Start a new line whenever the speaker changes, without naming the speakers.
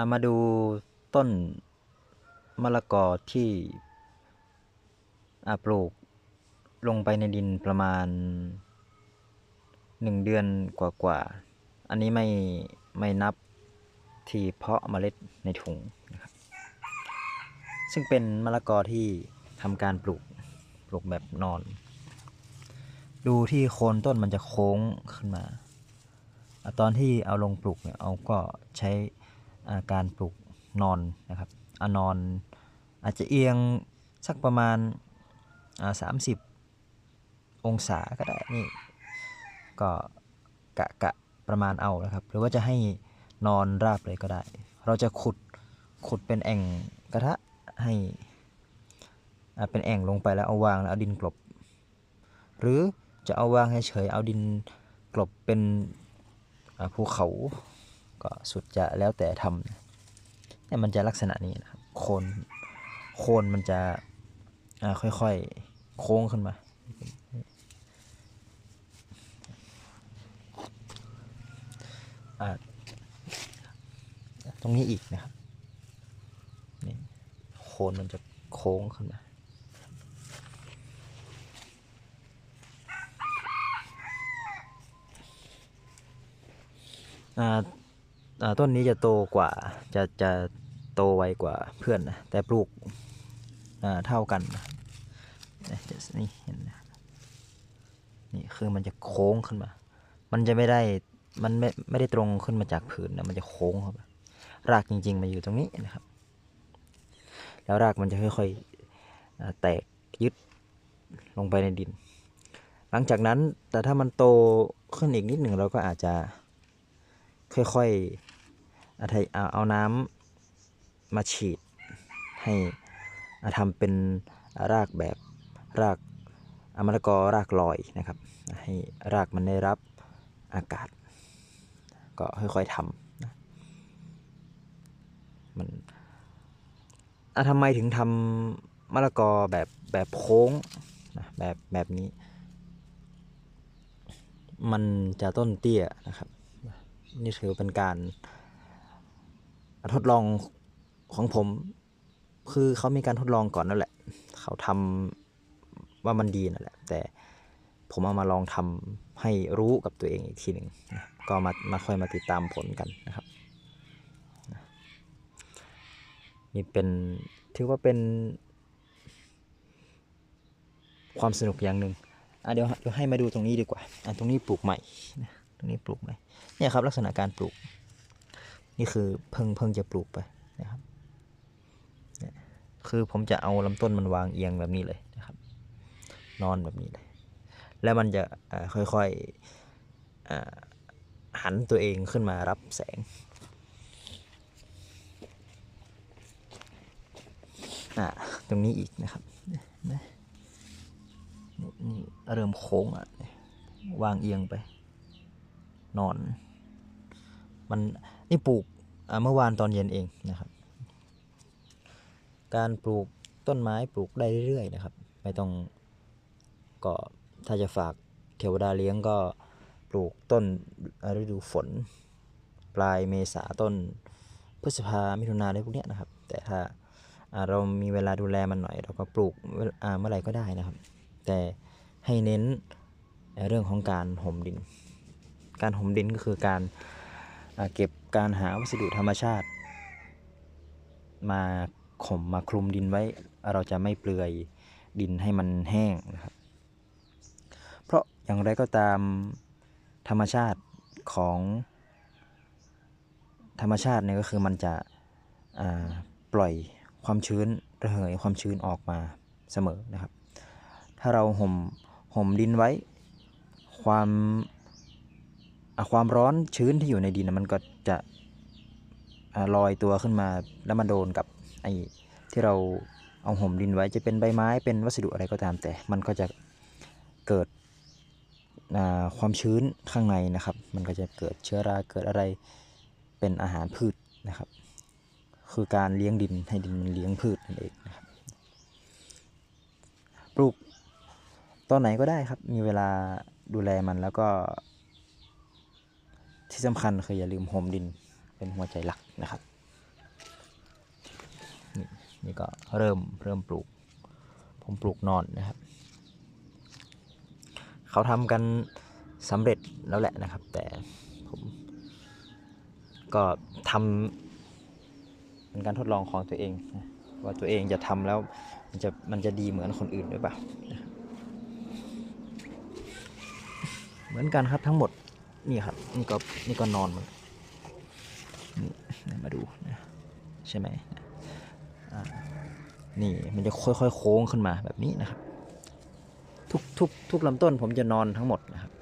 ามาดูต้นมะละกอที่ปลูกลงไปในดินประมาณหนึ่งเดือนกว่าๆ อันนี้ไม่ไม่นับที่เพาะเมล็ดในถุงนะครับ ซึ่งเป็นมะละกอที่ทำการปลูกปลูกแบบนอน ดูที่โคนต้นมันจะโค้งขึ้นมาอตอนที่เอาลงปลูกเนี่ยเอาก็ใช้าการปลูกนอนนะครับอนอนอาจจะเอียงสักประมาณสามสิบองศาก็ได้นี่ก็กะกะประมาณเอานะครับ หรือว่าจะให้นอนราบเลยก็ได้ เราจะขุดขุดเป็นแอ่งกระทะให้เป็นแอ่งลงไปแล้วเอาวางแล้วเอาดินกลบ หรือจะเอาวางให้เฉยเอาดินกลบเป็นภูเขา ก็สุดจะแล้วแต่ทำเนี่ยมันจะลักษณะนี้นะครับโคนโคนมันจะอ่าค่อยๆโค้งขึ้นมา ตรงนี้อีกนะครับนี่โคนมันจะโค้งขึ้นมาอ่า ต้นนี้จะโตกว่าจะจะโตไวกว่าเพื่อนนะแต่ปลูกเท่ากันนี่เห็นนะนี่คือมันจะโค้งขึ้นมา มันจะไม่ได้มันไม่ไม่ได้ตรงขึ้นมาจากผืนนะมันจะโค้งเข้ามารากจริง ๆ มันอยู่ตรงนี้นะครับ แล้วรากมันจะค่อยๆอ่าแตกยึดลงไปในดิน หลังจากนั้นแต่ถ้ามันโตขึ้นอีกนิดหนึ่งเราก็อาจจะ ค่อยๆอาศัยเอาเอาน้ำมาฉีดให้อ่าทำเป็นรากแบบรากอมะละกอรากลอยนะครับ ให้รากมันได้รับอากาศ ก็ค่อยๆทำนะมันอะทำไมถึงทำมะละกอแบบแบบโค้งนะแบบแบบนี้ มันจะต้นเตี้ยนะครับ นี่ถือเป็นการทดลองของผม คือเขามีการทดลองก่อนนั่นแหละ เขาทำว่ามันดีนั่นแหละ แต่ผมเอามาลองทำให้รู้กับตัวเองอีกทีหนึ่งก็มามาค่อยมาติดตามผลกันนะครับนี่เป็นถือว่าเป็น ความสนุกอย่างหนึ่งอะเดี๋ยวเดี๋ยวให้มาดูตรงนี้ดีกว่าอะตรงนี้ปลูกใหม่นะ ตรงนี้ปลูกใหมเนี่ยครับลักษณะการปลูก นี่คือเพิ่งเพิ่งจะปลูกไปนะครับเนี่ยคือผมจะเอาลำต้นมันวางเอียงแบบนี้เลยนะครับ นอนแบบนี้เลย แล้วมันจะอ่าค่อยๆหันตัวเองขึ้นมารับแสงอ่าตรงนี้อีกนะครับนะนี่นี่เริ่มโค้งอะวางเอียงไป นอน มันนี่ปลูกเมื่อวานตอนเย็นเองนะครับ การปลูกต้นไม้ปลูกได้เรื่อยๆนะครับ ไม่ต้องก็ถ้าจะฝากเทวดาเลี้ยงก็ปลูกต้นฤดูฝน ปลายเมษาต้นพฤษภามิถุนาอะไรพวกนี้นะครับ แต่ถ้าเรามีเวลาดูแลมันหน่อย เราก็ปลูกเวลอ่าเมื่อไหร่ก็ได้นะครับ แต่ให้เน้นเรื่องของการห่มดิน การห่มดินก็คือการเก็บการหาวัสดุธรรมชาติ มาข่มมาคลุมดินไว้ เราจะไม่เปลือยดินให้มันแห้งนะครับ เพราะอย่างไรก็ตามธรรมชาติของธรรมชาติเนี่ยก็คือมันจะปล่อยความชื้นระเหยความชื้นออกมาเสมอนะครับ ถ้าเราห่มห่มดินไว้ ความ ความร้อนชื้นที่อยู่ในดินมันก็จะลอยตัวขึ้นมาแล้วมาโดนกับไอ้ที่เราเอาห่มดินไว้จะเป็นใบไม้เป็นวัสดุอะไรก็ตามแต่ มันก็จะเกิดความชื้นข้างในนะครับ มันก็จะเกิดเชื้อราเกิดอะไรเป็นอาหารพืชนะครับ คือการเลี้ยงดินให้ดินมันเลี้ยงพืชนั่นเองนะครับปลูกตอนไหนก็ได้ครับ มีเวลาดูแลมันแล้วก็ ที่สำคัญคืออย่าลืมโฮมดินเป็นหัวใจหลักนะครับนี่ก็เริ่มเริ่มปลูก ผมปลูกนอนนะครับ เขาทำกันสำเร็จแล้วแหละนะครับ แต่ผมก็ทำเป็นการทดลองของตัวเองนะว่าตัวเองจะทำแล้วมันจะมันจะดีเหมือนคนอื่นหรือเปล่า เหมือนกันครับทั้งหมด นี่ครับ นี่ก็นี่ก็นอนมันนี่มาดูนะใช่ไหมนี่มันจะค่อยๆโค้งขึ้นมาแบบนี้นะครับ ทุกทุกทุกลำต้นผมจะนอนทั้งหมดนะครับ